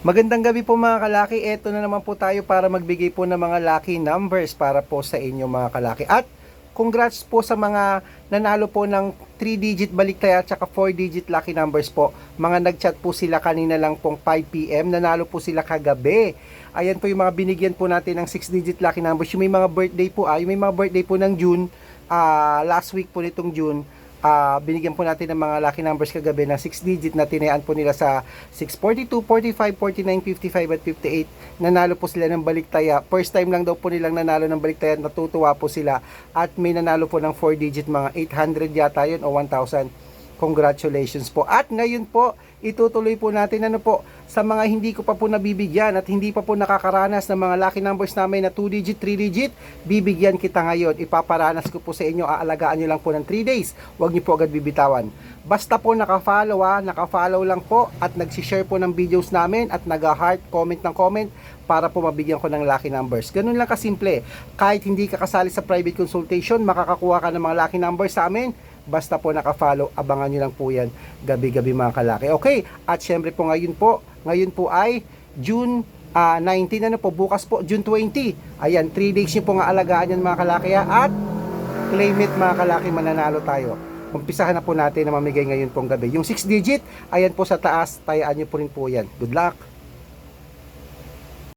Magandang gabi po mga kalaki. Ito na naman po tayo para magbigay po ng mga lucky numbers para po sa inyo mga kalaki. At congrats po sa mga nanalo po ng 3-digit baliktaya at saka 4-digit lucky numbers po. Mga nagchat po sila kanina lang pong 5pm. Nanalo po sila kagabi. Ayan po yung mga binigyan po natin ng 6-digit lucky numbers. Yung may mga birthday po, ah, yung may mga birthday po ng June, ah, last week po nitong June, ah binigyan po natin ng mga lucky numbers kagabi na 6 digit na tinayaan po nila sa 642, 45, 49, 55 at 58. Nanalo po sila ng baliktaya. First time lang daw po nilang nanalo ng baliktaya at natutuwa po sila. At may nanalo po ng 4 digit mga 800 yata yun o 1,000. Congratulations po. At ngayon po, itutuloy po natin ano po, sa mga hindi ko pa po nabibigyan at hindi pa po nakakaranas ng mga lucky numbers namin na 2 digit, 3 digit, bibigyan kita ngayon. Ipaparanas ko po sa inyo, aalagaan nyo lang po ng 3 days. Huwag nyo po agad bibitawan. Basta po naka-follow ha, naka-follow lang po at nag-share po ng videos namin at nag-heart, comment ng comment para po mabigyan ko ng lucky numbers. Ganun lang kasimple. Kahit hindi ka kasali sa private consultation, makakakuha ka ng mga lucky numbers sa amin Basta po naka-follow, abangan nyo lang po yan gabi-gabi mga kalaki. Okay, at syempre po ngayon po, ngayon po ay June ah, 19, ano po, bukas po, June 20. Ayan, 3 days nyo po nga alagaan yan mga kalaki ha, at claim it mga kalaki, mananalo tayo. Umpisahan na po natin na mamigay ngayon pong gabi. Yung 6 digit, ayan po sa taas, tayaan nyo po rin po yan. Good luck!